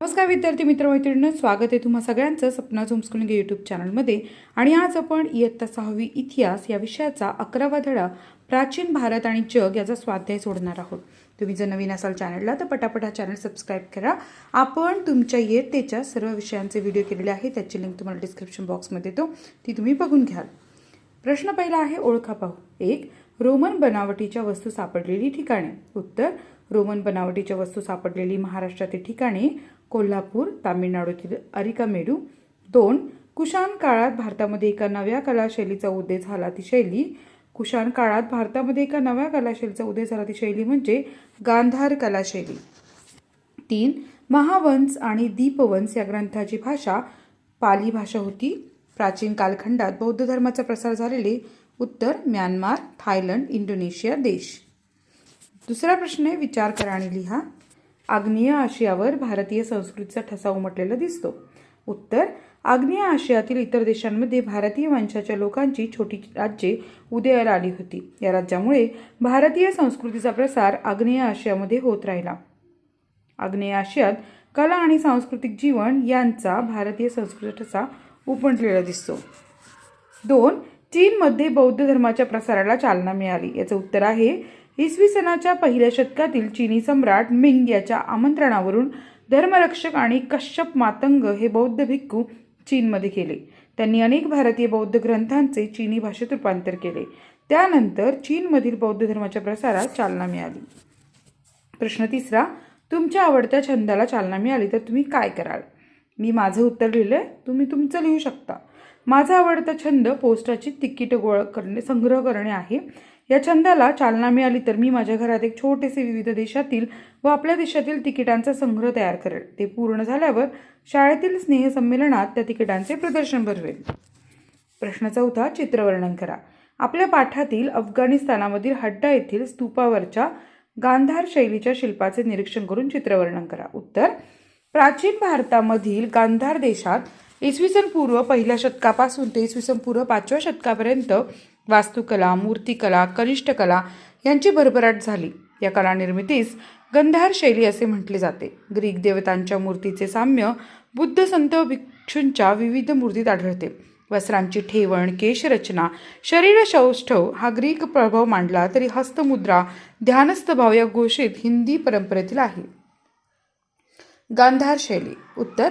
नमस्कार विद्यार्थी मित्रमैत्रिणींना स्वागत आहे तुम्हा सगळ्यांचं सपना झोमस्कुलिंग यूट्यूब चॅनलमध्ये आणि आज आपण इयत्ता सहावी इतिहास या विषयाचा अकरावा धडा प्राचीन भारत आणि जग याचा स्वाध्याय सोडणार आहोत. तुम्ही जर नवीन असाल चॅनलला तर पटापट हा चॅनल सबस्क्राईब करा. आपण तुमच्या इयत्तेच्या सर्व विषयांचे व्हिडिओ केलेले आहे त्याची लिंक तुम्हाला डिस्क्रिप्शन बॉक्समध्ये देतो ती तुम्ही बघून घ्याल. प्रश्न पहिला आहे ओळखा पाहू. एक रोमन बनावटीच्या वस्तू सापडलेली ठिकाणे. उत्तर रोमन बनावटीच्या वस्तू सापडलेली महाराष्ट्रातील ठिकाणे. कोल्हापूर तामिळनाडूतील अरिकामेडू. दोन कुशाण काळात भारतामध्ये एका नव्या कलाशैलीचा उदय झाला ती शैली. कुशाण काळात भारतामध्ये एका नव्या कलाशैलीचा उदय झाला ती शैली म्हणजे गांधार कलाशैली. तीन महावंश आणि दीपवंश या ग्रंथाची भाषा पाली भाषा होती. प्राचीन कालखंडात बौद्ध धर्माचा प्रसार झालेले उत्तर म्यानमार थायलंड इंडोनेशिया देश. दुसरा प्रश्न आहे विचार करा आणि लिहा. आग्नेय आशियावर भारतीय संस्कृतीचा ठसा उमटलेला दिसतो. उत्तर आग्नेय आशियातील इतर देशांमध्ये भारतीय वंशाच्या लोकांची छोटी राज्ये उदयाला आली होती. या राज्यामुळे भारतीय संस्कृतीचा प्रसार आग्नेय आशियामध्ये होत राहिला. आग्नेय आशियात कला आणि सांस्कृतिक जीवन यांचा भारतीय संस्कृती ठसा उपटलेला दिसतो. दोन चीनमध्ये बौद्ध धर्माच्या प्रसाराला चालना मिळाली. याचं उत्तर आहे इसवी सनाच्या पहिल्या शतकातील चीनी सम्राट मिंग याच्या आमंत्रणावरून धर्मरक्षक आणि कश्यप मातंग हे बौद्ध भिक्खू चीनमध्ये गेले. त्यांनी अनेक भारतीय बौद्ध ग्रंथांचे चीनी भाषेत रूपांतर केले. त्यानंतर चीनमधील बौद्ध धर्माच्या प्रसारात चालना मिळाली. प्रश्न तिसरा तुमच्या आवडत्या छंदाला चालना मिळाली तर तुम्ही काय कराल? मी माझं उत्तर लिहिलं तुम्ही तुमचं लिहू शकता. माझा आवडता छंद पोस्टाची तिकीटं गोळा करणे संग्रह करणे आहे. या छंदाला चालना मिळाली तर मी माझ्या घरात एक छोटेसे विविध देशातील व आपल्या देशातील तिकिटांचा संग्रह तयार करेल. ते पूर्ण झाल्यावर शाळेतील स्नेहसंमेलनात त्या तिकिटांचे प्रदर्शन भरवेल. प्रश्न चौथा चित्रवर्णन करा. आपल्या पाठातील अफगाणिस्तानामधील हड्डा येथील स्तूपावरच्या गांधार शैलीच्या शिल्पाचे निरीक्षण करून चित्रवर्णन करा. उत्तर प्राचीन भारतामधील गांधार देशात इसवी सन पूर्व पहिल्या शतकापासून ते इसवी सन पूर्व पाचव्या शतकापर्यंत वास्तुकला मूर्तिकला कनिष्ठकला यांची भरभराट झाली. या कला निर्मितीस गंधार शैली असे म्हटले जाते. ग्रीक देवतांच्या मूर्तीचे साम्य बुद्ध संत भिक्षूंच्या विविध मूर्तीत आढळते. वस्त्रांची ठेवण केशरचना शरीर सौष्ठव हा ग्रीक प्रभाव मांडला तरी हस्तमुद्रा ध्यानस्थ भाव या घोषित हिंदी परंपरेतील आहे. गांधार शैली. उत्तर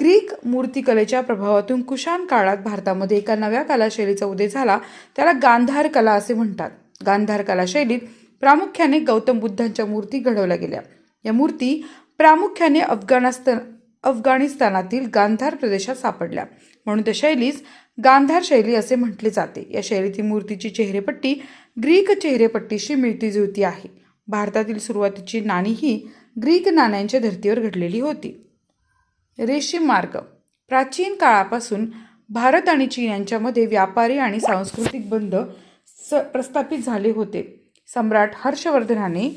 ग्रीक मूर्तिकलेच्या प्रभावातून कुशाण काळात भारतामध्ये एका नव्या कलाशैलीचा उदय झाला त्याला गांधार कला असे म्हणतात. गांधार कला शैलीत प्रामुख्याने गौतम बुद्धांच्या मूर्ती घडवल्या गेल्या. या मूर्ती प्रामुख्याने अफगाणिस्तान अफगाणिस्तानातील गांधार प्रदेशात सापडल्या. म्हणून त्या शैलीस गांधार शैली असे म्हटले जाते. या शैलीतील मूर्तीची चेहरेपट्टी ग्रीक चेहरेपट्टीशी मिळती जुळती आहे. भारतातील सुरुवातीची नाणी ही ग्रीक नाण्यांच्या धर्तीवर घडलेली होती. रेशीम मार्ग. प्राचीन काळापासून भारत आणि चीन यांच्यामध्ये व्यापारी आणि सांस्कृतिक बंध स प्रस्थापित झाले होते. सम्राट हर्षवर्धनाने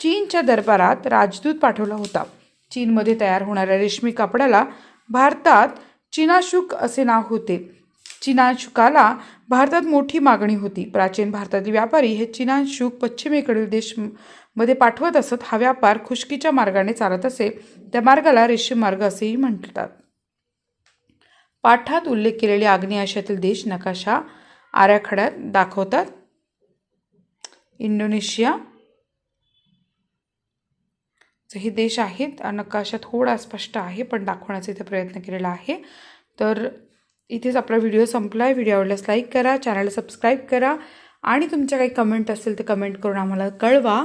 चीनच्या दरबारात राजदूत पाठवला होता. चीनमध्ये तयार होणाऱ्या रेशमी कापडाला भारतात चिनाशुक असे नाव होते. चिनाशुकाला भारतात मोठी मागणी होती. प्राचीन भारतातील व्यापारी हे चिनाशुक पश्चिमेकडील देश मध्ये पाठवत असत हा व्यापार खुशकीच्या मार्गाने चालत असे त्या मार्गाला रेशीम मार्ग असेही म्हणतात. पाठात उल्लेख केलेले आग्नेय आशियातील देश नकाशा आराखड्यात दाखवतात. इंडोनेशिया हे देश आहेत नकाशा थोडा स्पष्ट आहे पण दाखवण्याचा इथे प्रयत्न केलेला आहे. तर इथेच आपला व्हिडिओ संपला आहे व्हिडिओ आवडल्यास लाईक करा चॅनलला सबस्क्राईब करा आणि तुमच्या काही कमेंट असेल तर कमेंट करून आम्हाला कळवा.